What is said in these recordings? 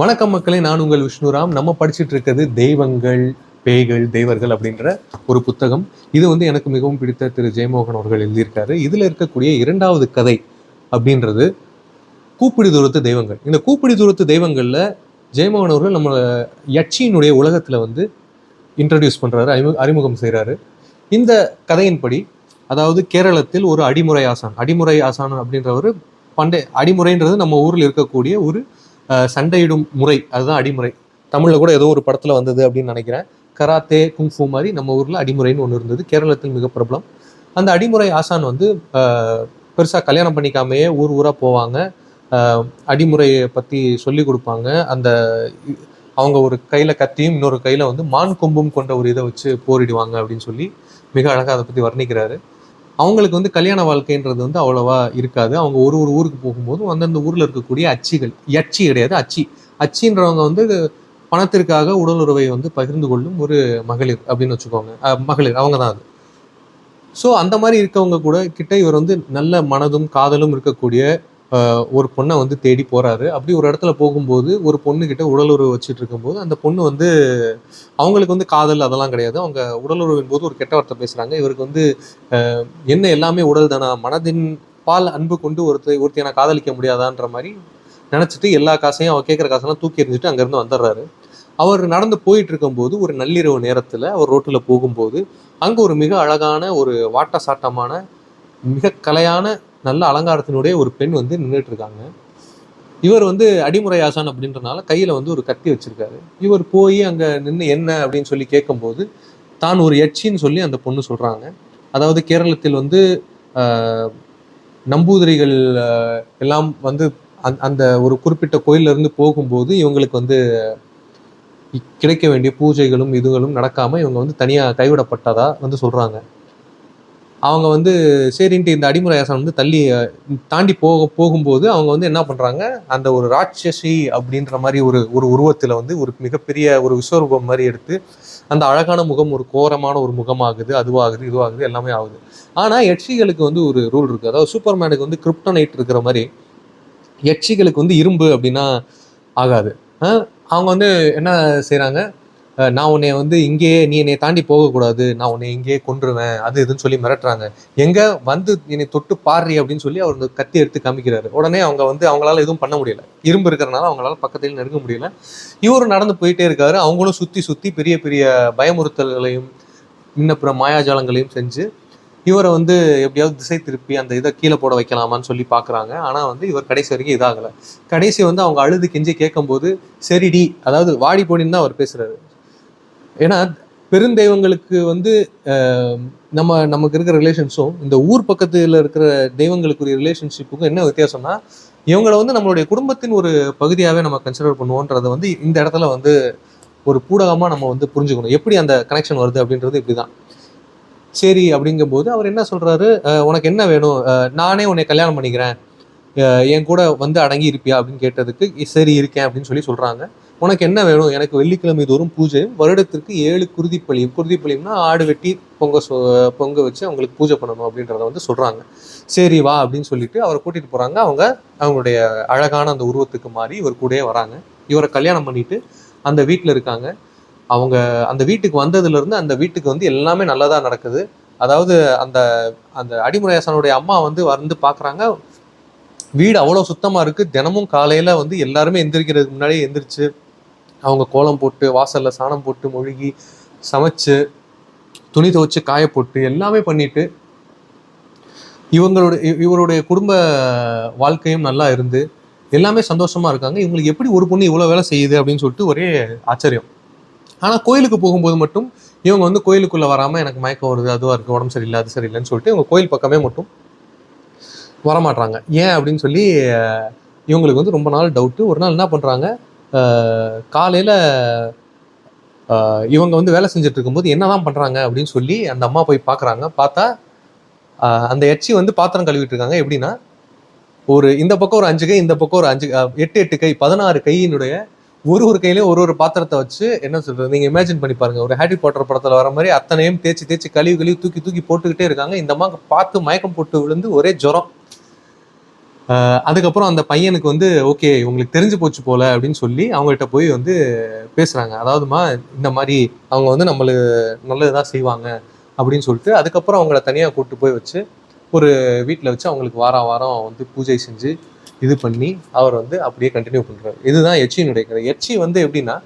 வணக்கம் மக்களே நான் உங்கள் விஷ்ணுராம். நம்ம படிச்சுட்டு இருக்கிறது தெய்வங்கள் பேய்கள் தெய்வர்கள் அப்படின்ற ஒரு புத்தகம். இது வந்து எனக்கு மிகவும் பிடித்த திரு. ஜெயமோகன் அவர்கள் எழுதியிருக்காரு. இதில் இருக்கக்கூடிய இரண்டாவது கதை அப்படின்றது கூப்பிடி தூரத்து தெய்வங்கள். இந்த கூப்பிடி தூரத்து தெய்வங்களில் ஜெயமோகன் அவர்கள் நம்ம யட்சியினுடைய உலகத்தில் வந்து இன்ட்ரடியூஸ் பண்ணுறாரு அறிமுக அறிமுகம் செய்கிறாரு இந்த கதையின்படி அதாவது கேரளத்தில் ஒரு அடிமுறை ஆசான் அடிமுறை ஆசான் அப்படின்றவர் பண்டை அடிமுறைன்றது நம்ம ஊரில் இருக்கக்கூடிய ஒரு சண்டையிடும் முறை அதுதான் அடிமுறை. தமிழில் கூட ஏதோ ஒரு படத்தில் வந்தது அப்படின்னு நினைக்கிறேன். கராத்தே குங்ஃபூ மாதிரி நம்ம ஊரில் அடிமுறைன்னு ஒன்று இருந்தது. கேரளத்தில் மிக பிரபலம். அந்த அடிமுறை ஆசான் வந்து பெருசாக கல்யாணம் பண்ணிக்காமையே ஊர் ஊராக போவாங்க. அடிமுறையை பற்றி சொல்லி கொடுப்பாங்க. அந்த அவங்க ஒரு கையில் கத்தியும் இன்னொரு கையில் வந்து மான் கொம்பும் கொண்ட ஒரு இதை வச்சு போரிடுவாங்க அப்படின்னு சொல்லி மிக அழகாக அதை பற்றி வர்ணிக்கிறாரு. அவங்களுக்கு வந்து கல்யாண வாழ்க்கைன்றது வந்து அவ்வளவா இருக்காது. அவங்க ஒரு ஒரு ஊருக்கு போகும்போதும் அந்தந்த ஊரில் இருக்கக்கூடிய அச்சிகள் யட்சி கிடையாது அச்சி. அச்சின்றவங்க வந்து பணத்திற்காக உடல் உறவை வந்து பகிர்ந்து கொள்ளும் ஒரு மகளிர் அப்படின்னு வச்சுக்கோங்க. மகளிர் அவங்க தான் அது. ஸோ அந்த மாதிரி இருக்கவங்க கூட கிட்ட இவர் வந்து நல்ல மனதும் காதலும் இருக்கக்கூடிய ஒரு பொண்ணை வந்து தேடி போகிறாரு அப்படி ஒரு இடத்துல போகும்போது ஒரு பொண்ணுக்கிட்ட உடலுறவு வச்சுட்டு இருக்கும்போது அந்த பொண்ணு வந்து அவங்களுக்கு வந்து காதல் அதெல்லாம் கிடையாது. அவங்க உடலுறவின் போது ஒரு கெட்ட வார்த்தை பேசுகிறாங்க இவருக்கு வந்து என்ன எல்லாமே உடல் தானா? மனதின் பால் அன்பு கொண்டு ஒருத்தர் ஒருத்தையை நான் காதலிக்க முடியாதான்ற மாதிரி நினச்சிட்டு எல்லா காசையும் அவர் கேட்குற காசெல்லாம் தூக்கி எறிஞ்சிட்டு அங்கேருந்து வந்துடுறாரு அவர் நடந்து போயிட்டு இருக்கும்போது ஒரு நள்ளிரவு நேரத்தில் அவர் ரோட்டில் போகும்போது அங்கே ஒரு மிக அழகான ஒரு வாட்ட சாட்டமான மிக கலையான நல்ல அலங்காரத்தினுடைய ஒரு பெண் வந்து நின்றுட்டு இருக்காங்க இவர் வந்து அடிமுறை ஆசான் அப்படின்றனால கையில் வந்து ஒரு கத்தி வச்சிருக்காரு. இவர் போய் அங்கே நின்று என்ன அப்படின்னு சொல்லி கேட்கும்போது தான் ஒரு எச்சின்னு சொல்லி அந்த பொண்ணு சொல்கிறாங்க அதாவது கேரளத்தில் வந்து நம்பூதிரிகள் எல்லாம் வந்து அந்த அந்த ஒரு குறிப்பிட்ட கோயில்ல இருந்து போகும்போது இவங்களுக்கு வந்து கிடைக்க வேண்டிய பூஜைகளும் இதுகளும் நடக்காமல் இவங்க வந்து தனியாக கைவிடப்பட்டதாக வந்து சொல்கிறாங்க அவங்க வந்து சரின்ட்டு இந்த அடிமுறை ஆசனம் வந்து தள்ளி தாண்டி போக போகும்போது அவங்க வந்து என்ன பண்ணுறாங்க அந்த ஒரு ராட்சசி அப்படின்ற மாதிரி ஒரு ஒரு உருவத்தில் வந்து ஒரு மிகப்பெரிய ஒரு விஸ்வரூபம் மாதிரி எடுத்து அந்த அழகான முகம் ஒரு கோரமான ஒரு முகமாகுது அதுவாகுது இதுவாகுது எல்லாமே ஆகுது. ஆனால் எட்சிகளுக்கு வந்து ஒரு ரூல் இருக்குது அதாவது சூப்பர்மேனுக்கு வந்து கிரிப்டனைட் இருக்கிற மாதிரி எட்சிகளுக்கு வந்து இரும்பு அப்படின்னா ஆகாது. அவங்க வந்து என்ன செய்கிறாங்க நான் உன்னை வந்து இங்கேயே நீ என்னை தாண்டி போகக்கூடாது. நான் உன்னை இங்கேயே கொன்றுவேன். அது இதுன்னு சொல்லி மிரட்டுறாங்க. எங்க வந்து என்னை தொட்டு பாடுறி அப்படின்னு சொல்லி அவர் கத்தி எடுத்து காமிக்கிறாரு. உடனே அவங்க வந்து அவங்களால எதுவும் பண்ண முடியல. இரும்பு இருக்கிறனால அவங்களால பக்கத்தில் நெருங்க முடியல. இவரும் நடந்து போயிட்டே இருக்காரு. அவங்களும் சுத்தி சுத்தி பெரிய பெரிய பயமுறுத்தல்களையும் இன்னப்புற மாயாஜாலங்களையும் செஞ்சு இவரை வந்து எப்படியாவது திசை திருப்பி அந்த இதை கீழே போட வைக்கலாமான்னு சொல்லி பார்க்குறாங்க ஆனால் வந்து இவர் கடைசி வரைக்கும் இதாகலை. கடைசி வந்து அவங்க அழுது கெஞ்சி கேட்கும்போது சரிடி. அதாவது வாடி போடின்னு தான் அவர் பேசுகிறாரு ஏன்னா பெருந்தெய்வங்களுக்கு வந்து நம்ம நமக்கு இருக்கிற ரிலேஷன்ஸும் இந்த ஊர் பக்கத்தில் இருக்கிற தெய்வங்களுக்குரிய ரிலேஷன்ஷிப்புக்கும் என்ன வித்தியாசம்னா இவங்களை வந்து நம்மளுடைய குடும்பத்தின் ஒரு பகுதியாகவே நம்ம கன்சிடர் பண்ணுவோன்றதை வந்து இந்த இடத்துல வந்து ஒரு பூடகமாக நம்ம வந்து புரிஞ்சுக்கணும். எப்படி அந்த கனெக்ஷன் வருது அப்படின்றது இப்படிதான். சரி அப்படிங்கும்போது அவர் என்ன சொல்கிறாரு உனக்கு என்ன வேணும்? நானே உன்னை கல்யாணம் பண்ணிக்கிறேன். என் கூட வந்து அடங்கி இருப்பியா? அப்படின்னு கேட்டதுக்கு சரி இருக்கேன் அப்படின்னு சொல்லி சொல்கிறாங்க உனக்கு என்ன வேணும்? எனக்கு வெள்ளிக்கிழமை தோறும் பூஜையும் வருடத்திற்கு ஏழு குருதிப்பழியும் குருதிப்பலியும்னா ஆடு வெட்டி பொங்க சொ- பொங்க வச்சு அவங்களுக்கு பூஜை பண்ணணும் அப்படின்றத வந்து சொல்கிறாங்க சரி வா அப்படின்னு சொல்லிட்டு அவரை கூட்டிகிட்டு போகிறாங்க அவங்க அவங்களுடைய அழகான அந்த உருவத்துக்கு மாறி இவர் கூடயே வராங்க. இவரை கல்யாணம் பண்ணிட்டு அந்த வீட்டில் இருக்காங்க. அவங்க அந்த வீட்டுக்கு வந்ததுலேருந்து அந்த வீட்டுக்கு வந்து எல்லாமே நல்லதாக நடக்குது. அதாவது அந்த அந்த அடிமுறையாசனுடைய அம்மா வந்து வந்து பார்க்குறாங்க வீடு அவ்வளோ சுத்தமாக இருக்குது தினமும் காலையில் வந்து எல்லாருமே எந்திரிக்கிறதுக்கு முன்னாடியே எந்திரிச்சு அவங்க கோலம் போட்டு வாசலில் சாணம் போட்டு மொழுகி சமைச்சு துணி துவைச்சு காய போட்டு எல்லாமே பண்ணிட்டு இவங்களுடைய இவருடைய குடும்ப வாழ்க்கையும் நல்லா இருந்து எல்லாமே சந்தோஷமா இருக்காங்க. இவங்களுக்கு எப்படி ஒரு பொண்ணு இவ்வளோ வேலை செய்யுது அப்படின்னு சொல்லிட்டு ஒரே ஆச்சரியம். ஆனால் கோயிலுக்கு போகும்போது மட்டும் இவங்க வந்து கோயிலுக்குள்ளே வராமல் எனக்கு மயக்கம் வருது அதுவாக இருக்குது உடம்பு சரியில்லை அது சரியில்லைன்னு சொல்லிட்டு இவங்க கோயில் பக்கமே மட்டும் வரமாட்றாங்க. ஏன் அப்படின்னு சொல்லி இவங்களுக்கு வந்து ரொம்ப நாள் டவுட்டு ஒரு நாள் என்ன பண்ணுறாங்க காலையில் இவங்க வந்து வேலை செஞ்சுட்டு இருக்கும்போது என்னதான் பண்றாங்க அப்படின்னு சொல்லி அந்த அம்மா போய் பார்க்குறாங்க பார்த்தா அந்த எச்சி வந்து பாத்திரம் கழுவிட்டு இருக்காங்க எப்படின்னா ஒரு இந்த பக்கம் ஒரு அஞ்சு கை இந்த பக்கம் ஒரு அஞ்சு எட்டு எட்டு கை பதினாறு கையினுடைய ஒரு ஒரு கையிலையும் ஒரு ஒரு பாத்திரத்தை வச்சு என்ன சொல்றது நீங்க இமேஜின் பண்ணி பாருங்க. ஒரு ஹாரி பாட்டர் படத்துல வர மாதிரி அத்தனையும் தேய்ச்சி தேய்ச்சி கழுவி கழுவி தூக்கி தூக்கி போட்டுக்கிட்டே இருக்காங்க. இந்த அம்மா பார்த்து மயக்கம் போட்டு விழுந்து ஒரே ஜுரம். அதுக்கப்புறம் அந்த பையனுக்கு வந்து ஓகே உங்களுக்கு தெரிஞ்சு போச்சு போல அப்படின்னு சொல்லி அவங்கள்ட்ட போய் வந்து பேசுகிறாங்க அதாவதுமா இந்த மாதிரி அவங்க வந்து நம்மளுக்கு நல்லதுதான் செய்வாங்க அப்படின்னு சொல்லிட்டு அதுக்கப்புறம் அவங்கள தனியாக கூப்பிட்டு போய் வச்சு ஒரு வீட்டில் வச்சு அவங்களுக்கு வாரம் வாரம் வந்து பூஜை செஞ்சு இது பண்ணி அவர் வந்து அப்படியே கண்டினியூ பண்ணுறாரு இதுதான் எச்சியினுடைய கதை. எச்சி வந்து எப்படின்னா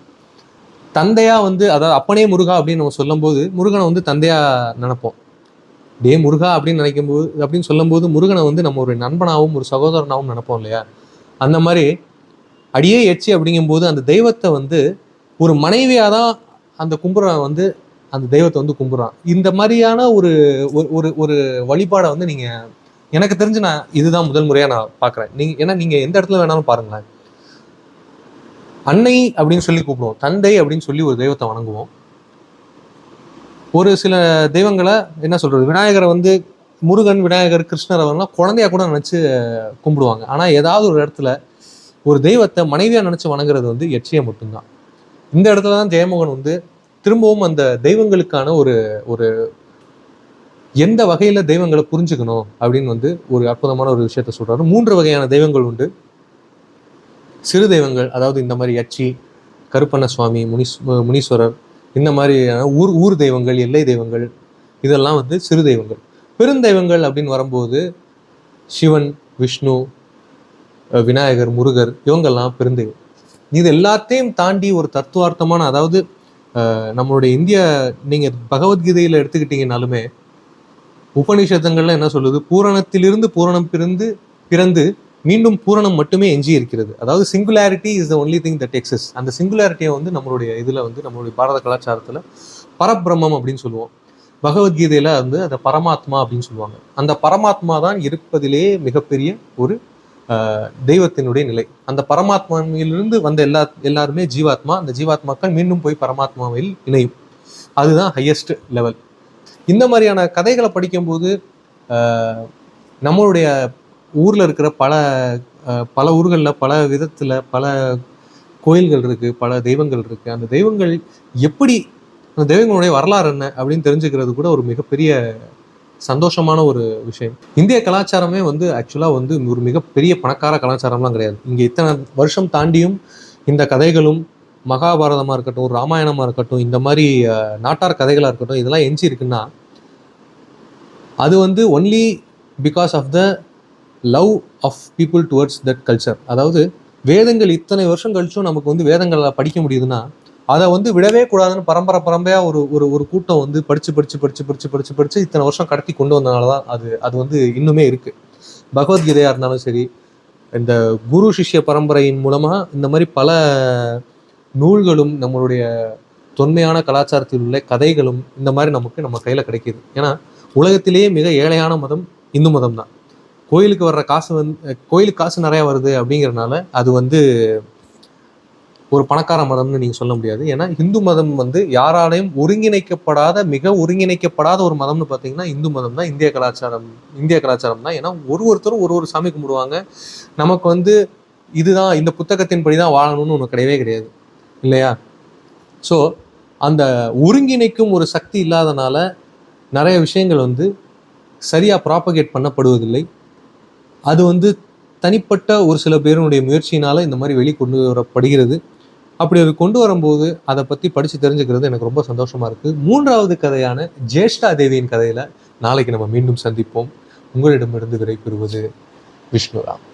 தந்தையாக வந்து அதாவது அப்பனே முருகா அப்படின்னு நம்ம சொல்லும்போது முருகனை வந்து தந்தையாக நினைப்போம். டே முருகா அப்படின்னு நினைக்கும் போது அப்படின்னு சொல்லும்போது முருகனை வந்து நம்ம ஒரு நண்பனாகவும் ஒரு சகோதரனாகவும் நினைப்போம் இல்லையா? அந்த மாதிரி அடியே எச்சி அப்படிங்கும்போது அந்த தெய்வத்தை வந்து ஒரு மனைவியாக தான் அந்த கும்புறான் வந்து அந்த தெய்வத்தை வந்து கும்பிட்றான் இந்த மாதிரியான ஒரு ஒரு- ஒரு ஒரு வழிபாடை வந்து நீங்கள் எனக்கு தெரிஞ்சு நான் இதுதான் முதல் முறையாக நான் பார்க்குறேன். நீங்கள் ஏன்னா நீங்கள் எந்த இடத்துல வேணாலும் பாருங்களேன். அன்னை அப்படின்னு சொல்லி கூப்பிடுவோம். தந்தை அப்படின்னு சொல்லி ஒரு தெய்வத்தை வணங்குவோம். ஒரு சில தெய்வங்களை என்ன சொல்றது விநாயகரை வந்து முருகன் விநாயகர் கிருஷ்ணர் அவங்கலாம் குழந்தையா கூட நினைச்சு கும்பிடுவாங்க. ஆனா ஏதாவது ஒரு இடத்துல ஒரு தெய்வத்தை மனைவியா நினைச்சு வணங்குறது வந்து எச்சியை மட்டும்தான். இந்த இடத்துல தான் ஜெயமோகன் வந்து திரும்பவும் அந்த தெய்வங்களுக்கான ஒரு ஒரு எந்த வகையில தெய்வங்களை புரிஞ்சுக்கணும் அப்படின்னு வந்து ஒரு அற்புதமான ஒரு விஷயத்த சொல்றாரு. மூன்று வகையான தெய்வங்கள் உண்டு. சிறு தெய்வங்கள் அதாவது இந்த மாதிரி யட்சி கருப்பண்ண சுவாமி முனீஸ் முனீஸ்வரர் இந்த மாதிரி ஊர் ஊர் தெய்வங்கள் எல்லை தெய்வங்கள் இதெல்லாம் வந்து சிறு தெய்வங்கள். பெருந்தெய்வங்கள் அப்படின்னு வரும்போது சிவன் விஷ்ணு விநாயகர் முருகர் இவங்கெல்லாம் பெருந்தெய்வம் இது எல்லாத்தையும் தாண்டி ஒரு தத்துவார்த்தமான அதாவது நம்மளுடைய இந்திய நீங்கள் பகவத்கீதையில் எடுத்துக்கிட்டீங்கனாலுமே உபநிஷதங்கள்ல என்ன சொல்லுது? பூரணத்திலிருந்து பூரணம் பிறந்து பிறந்து மீண்டும் பூரணம் மட்டுமே எஞ்சி இருக்கிறது அதாவது singularity is the only thing that exists அந்த சிங்குலாரிட்டியை வந்து நம்மளுடைய இதில் வந்து நம்மளுடைய பாரத கலாச்சாரத்தில் பரபிரம்மம் அப்படின்னு சொல்லுவோம். பகவத்கீதையில் வந்து அந்த பரமாத்மா அப்படின்னு சொல்லுவாங்க. அந்த பரமாத்மா தான் இருப்பதிலே மிகப்பெரிய ஒரு தெய்வத்தினுடைய நிலை. அந்த பரமாத்மாவிலிருந்து வந்த எல்லா எல்லாருமே ஜீவாத்மா. அந்த ஜீவாத்மாக்கள் மீண்டும் போய் பரமாத்மாவில் இணையும். அதுதான் ஹையஸ்ட் லெவல் இந்த மாதிரியான கதைகளை படிக்கும்போது நம்மளுடைய ஊரில் இருக்கிற பல பல ஊர்களில் பல விதத்தில் பல கோயில்கள் இருக்குது பல தெய்வங்கள் இருக்குது அந்த தெய்வங்கள் எப்படி அந்த தெய்வங்களுடைய வரலாறு என்ன அப்படின்னு தெரிஞ்சுக்கிறது கூட ஒரு மிகப்பெரிய சந்தோஷமான ஒரு விஷயம். இந்திய கலாச்சாரமே வந்து ஆக்சுவலாக வந்து ஒரு மிகப்பெரிய பணக்கார கலாச்சாரம்லாம் கிடையாது. இங்கே இத்தனை வருஷம் தாண்டியும் இந்த கதைகளும் மகாபாரதமாக இருக்கட்டும் ராமாயணமாக இருக்கட்டும் இந்த மாதிரி நாட்டார் கதைகளாக இருக்கட்டும் இதெல்லாம் எஞ்சி இருக்குன்னா அது வந்து only because of the love of people towards that culture அதாவது வேதங்கள் இத்தனை வருஷம் கழிச்சும் நமக்கு வந்து வேதங்களை படிக்க முடியுதுன்னா அதை வந்து விடவே கூடாதுன்னு பரம்பரை பரம்பரையாக ஒரு ஒரு ஒரு கூட்டம் வந்து படித்து படிச்சு படிச்சு படிச்சு படிச்சு படித்து இத்தனை வருஷம் கடத்தி கொண்டு வந்தனால தான் அது அது வந்து இன்னுமே இருக்குது பகவத்கீதையாக இருந்தாலும் சரி இந்த குரு சிஷ்ய பரம்பரையின் மூலமாக இந்த மாதிரி பல நூல்களும் நம்மளுடைய தொன்மையான கலாச்சாரத்தில் உள்ள கதைகளும் இந்த மாதிரி நமக்கு நம்ம கையில் கிடைக்கிது. ஏன்னா உலகத்திலேயே மிக ஏழையான மதம் இந்து மதம் தான் கோயிலுக்கு வர்ற காசு வந்து கோயிலுக்கு காசு நிறைய வருது அப்படிங்கிறனால அது வந்து ஒரு பணக்கார மதம்னு நீங்க சொல்ல முடியாது. ஏன்னா இந்து மதம் வந்து யாராலையும் ஒருங்கிணைக்கப்படாத மிக ஒருங்கிணைக்கப்படாத ஒரு மதம்னு பார்த்தீங்கன்னா இந்து மதம் தான் இந்திய கலாச்சாரம் இந்திய கலாச்சாரம் தான். ஏன்னா ஒரு ஒருத்தரும் ஒரு ஒரு சாமி கும்பிடுவாங்க. நமக்கு வந்து இதுதான் இந்த புத்தகத்தின்படி தான் வாழணும்னு ஒன்று கிடையவே கிடையாது. இல்லையா? ஸோ அந்த ஒருங்கிணைக்கும் ஒரு சக்தி இல்லாதனால நிறைய விஷயங்கள் வந்து சரியாக ப்ராப்பகேட் பண்ணப்படுவதில்லை. அது வந்து தனிப்பட்ட ஒரு சில பேருனுடைய முயற்சியினால் இந்த மாதிரி வெளிக்கொண்டு வரப்படுகிறது. அப்படி அது கொண்டு வரும்போது அதை பற்றி படித்து தெரிஞ்சுக்கிறது எனக்கு ரொம்ப சந்தோஷமாக இருக்குது மூன்றாவது கதையான ஜேஷ்டா தேவியின் கதையில் நாளைக்கு நம்ம மீண்டும் சந்திப்போம். உங்களிடமிருந்து விடைபெறுவது விஷ்ணுராம்.